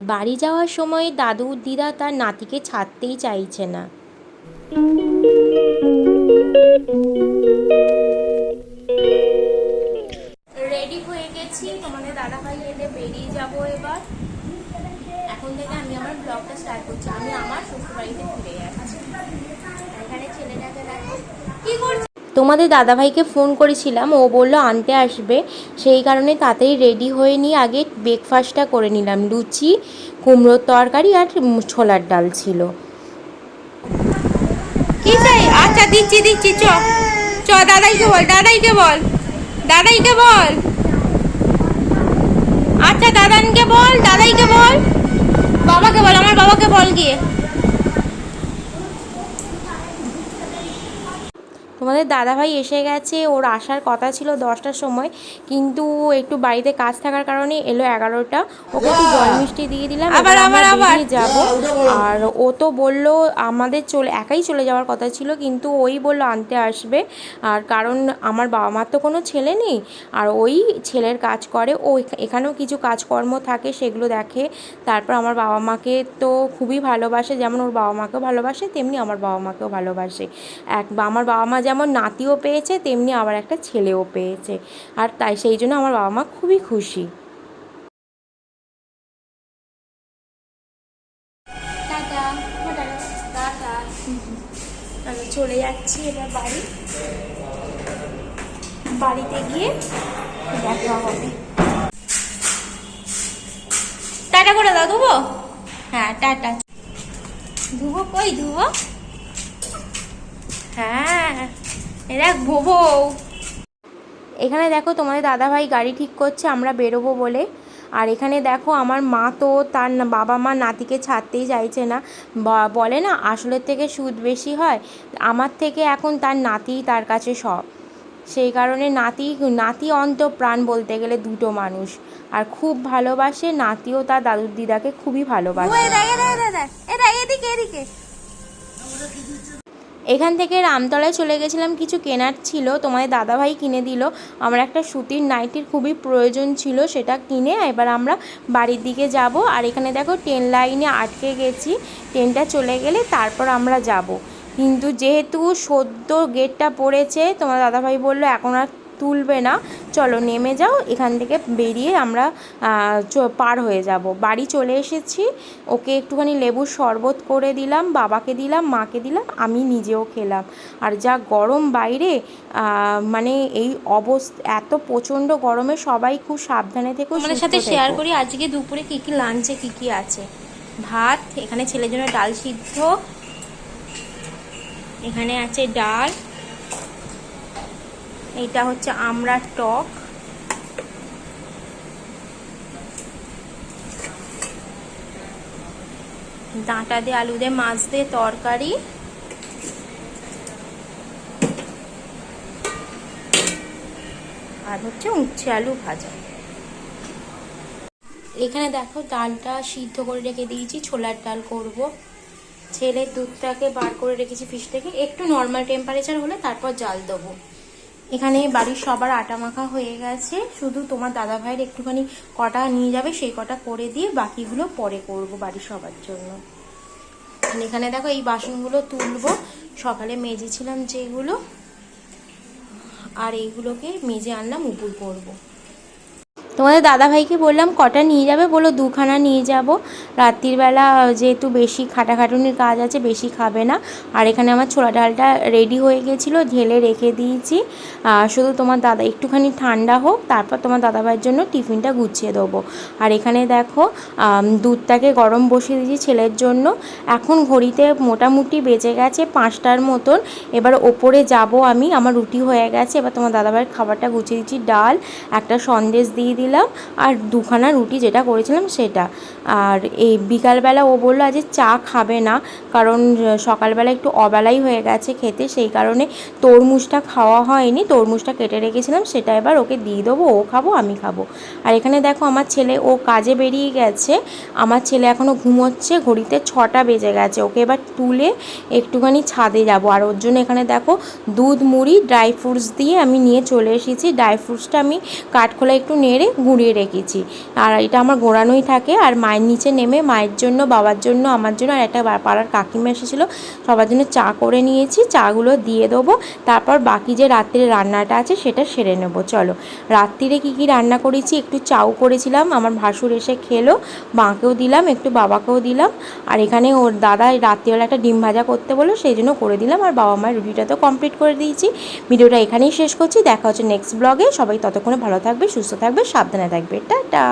বাড়ি যাওয়ার সময় দাদু দিদা তার নাতিকে ছাড়তেই চাইছে না। রেডি হয়ে গেছি, তোমাদের দাদা ভাই এলে বেরিয়ে যাব এবার। এখন থেকে আমি আমার ব্লগটা স্টার্ট করছি। আমি আমার শ্বশুরবাড়িতে ফিরে যাচ্ছি এখানে ছেলেটাকে দেখো কি করছে তোমাদের দাদাভাইকে ফোন করেছিলাম, ও বলল আনতে আসবে। সেই কারণে তাড়াতাড়ি রেডি হয়ে নিয়ে আগে ব্রেকফাস্টটা করে নিলাম। লুচি, কুমড়োর তরকারি আর ছোলার ডাল ছিল। কি চাই? আচ্ছা দিচ্ছি দিচ্ছি, চ। চ, দাদাইকে বল দাদাইকে বল। দাদাইকে বল। আচ্ছা দাদানকে বল, দাদাইকে বল। বাবাকে বল, আমার বাবাকে বল গিয়ে। তোমাদের দাদাভাই এসে গেছে ওর আসার কথা ছিল দশটার সময় কিন্তু একটু বাড়িতে কাজ থাকার কারণে এলো এগারোটা। ওকে একটু জল মিষ্টি দিয়ে দিলাম আবার, আবার, আবার। যাব। আর ও তো বলল আমাদের চলে একাই চলে যাওয়ার কথা ছিল কিন্তু ওই বলল আনতে আসবে। আর কারণ আমার বাবা মার তো কোনো ছেলে নেই আর ওই ছেলের কাজ করে ও এখানেও কিছু কাজকর্ম থাকে সেগুলো দেখে। তারপর আমার বাবা মাকে তো খুবই ভালোবাসে যেমন ওর বাবা মাকেও ভালোবাসে তেমনি আমার বাবা মাকেও ভালোবাসে। এক আমার বাবা মা যেমন নাতিও পেয়েছে, তেমনি আবার একটা ছেলেও পেয়েছে। আর তাই সেই জন্য আমার বাবা মা খুবই খুশি। চলে যাচ্ছি এবার বাড়ি। বাড়িতে গিয়ে দেখা হবে। টাটা করে দাও, ধুবো? হ্যাঁ টাটা। ধুবো কই, ধুবো? হ্যাঁ এরা ভোবো। এখানে দেখো তোমাদের দাদাভাই গাড়ি ঠিক করছে আমরা বেরোবো বলে। আর এখানে দেখো আমার মা তো তার বাবা মা নাতিকে ছাড়তেই চাইছে না। ব- বলে না আসলের থেকে সুদ বেশি হয় আমার থেকে এখন তার নাতিই তার কাছে সব। সেই কারণে নাতি নাতি অন্ত প্রাণ বলতে গেলে দুটো মানুষ। আর খুব ভালোবাসে নাতিও তার দাদুর দিদাকে খুবই ভালোবাসে। এদিকে এদিকে। এখান থেকে রামতলায় চলে গেছিলাম, কিছু কেনার ছিল তোমাদের দাদাভাই কিনে দিল। আমার একটা সুতির নাইটির খুবই প্রয়োজন ছিল, সেটা কিনে এবার আমরা বাড়ির দিকে যাব। আর এখানে দেখো ট্রেন লাইনে আটকে গেছি, ট্রেনটা চলে গেলে তারপর আমরা যাব। কিন্তু যেহেতু সদ্য গেটটা পড়েছে, তোমার দাদাভাই বলল, এখন আর তুলবে না। চলো নেমে যাও এখান থেকে বেরিয়ে আমরা পার হয়ে যাব। বাড়ি চলে এসেছি। ওকে একটুখানি লেবুর শরবত করে দিলাম বাবাকে দিলাম মাকে দিলাম আমি নিজেও খেলাম। আর যা গরম বাইরে মানে এই অবস্থা এত প্রচণ্ড গরমে সবাই খুব সাবধানে থেকে সুস্থ সাথে শেয়ার করি আজকে দুপুরে কী কী লাঞ্চে কী কী আছে? ভাত এখানে ছেলের জন্য ডাল সিদ্ধ এখানে আছে ডাল এইটা হচ্ছে আমড়ার টক। ডাঁটা দিয়ে আলু দিয়ে, মাছ দিয়ে তরকারি। আর হচ্ছে উচ্ছে আলু ভাজা। এখানে দেখো ডালটা সিদ্ধ করে রেখে দিয়েছি, ছোলার ডাল করব। ছেলের দুধটাকে বার করে রেখেছি ফ্রিজ থেকে। একটু নর্মাল টেম্পারেচার হলে তারপর জাল দেবো। এখানে বাড়ির সবার আটা মাখা হয়ে গেছে। শুধু তোমার দাদা ভাইয়ের একটুখানি কটা নিয়ে যাবে, সেই কটা করে দিয়ে বাকিগুলো পরে করব বাড়ির সবার জন্য। এখানে দেখো এই বাসনগুলো তুলবো। সকালে মেজেছিলাম যেগুলো, আর এইগুলোকে মেজে আনলাম উপর করব। তোমাদের দাদাভাইকে বললাম, কটা নিয়ে যাবে? বলো দুখানা নিয়ে যাব। রাত্রিবেলা যেহেতু বেশি খাটাখাটুনির কাজ আছে, বেশি খাবে না। আর এখানে আমার ছোলা ডালটা রেডি হয়ে গেছিল, ঢেলে রেখে দিয়েছি। শুধু তোমার দাদা, একটুখানি ঠান্ডা হোক, তারপর তোমার দাদাভাইয়ের জন্য টিফিনটা গুছিয়ে দেবো। আর এখানে দেখো দুধটাকে গরম বসিয়ে দিয়েছি ছেলের জন্য। এখন ঘড়িতে মোটামুটি বেজে গেছে পাঁচটার মতন। এবার ওপরে যাব আমি, আমার রুটি হয়ে গেছে। এবার তোমার দাদাভাইয়ের খাবারটা গুছিয়ে দিচ্ছি ডাল। একটা সন্দেশ দিয়ে দিলাম আর দুখানা রুটি যেটা করেছিলাম সেটা। আর এই বিকালবেলা ও বলল আজ চা খাবে না, কারণ সকালবেলা একটু অবেলাই হয়ে গেছে খেতে, সেই কারণে তরমুজটা খাওয়া হয়নি। তরমুজটা কেটে রেখেছিলাম, সেটা এবার ওকে দিয়ে দেবো, ও খাব, আমি খাব। আর এখানে দেখো আমার ছেলে, ও কাজে বেরিয়ে গেছে। আমার ছেলে এখনও ঘুমোচ্ছে, ঘড়িতে ছটা বেজে গেছে। ওকে এবার তুলে একটুখানি ছাদে যাব। আর ওর জন্য এখানে দেখো দুধ, মুড়ি, ড্রাই ফ্রুটস দিয়ে আমি নিয়ে চলে এসেছি। ড্রাই ফ্রুটসটা আমি কাঠখোলা একটু নেড়ে গুঁড়িয়ে রেখেছি। আর এটা আমার গোড়ানোই থাকে। আর মায়ের নিচে নেমে মায়ের জন্য, বাবার জন্য, আমার জন্য আর একটা পাড়ার কাকিমা এসেছিল। সবার জন্য চা করে নিয়েছি। চাগুলো দিয়ে দেবো। তারপর বাকি যে রাত্রে রান্নাটা আছে সেটা সেরে নেব। চলো। রাত্রিরে কী কী রান্না করেছি? একটু চাউ করেছিলাম। আমার ভাসুর এসে খেলো। মাকেও দিলাম, একটু বাবাকেও দিলাম। আর এখানে ওর দাদা রাত্রিবেলা একটা ডিম ভাজা করতে বলল, সেই জন্য করে দিলাম। আর বাবা মায়ের রুটিটা তো কমপ্লিট করে দিয়েছি। ভিডিওটা এখানেই শেষ করছি। দেখা হচ্ছে নেক্সট ব্লগে সবাই ততক্ষণে ভালো থাকবে, সুস্থ থাকবে সাবধানে থাকবে। টাটা!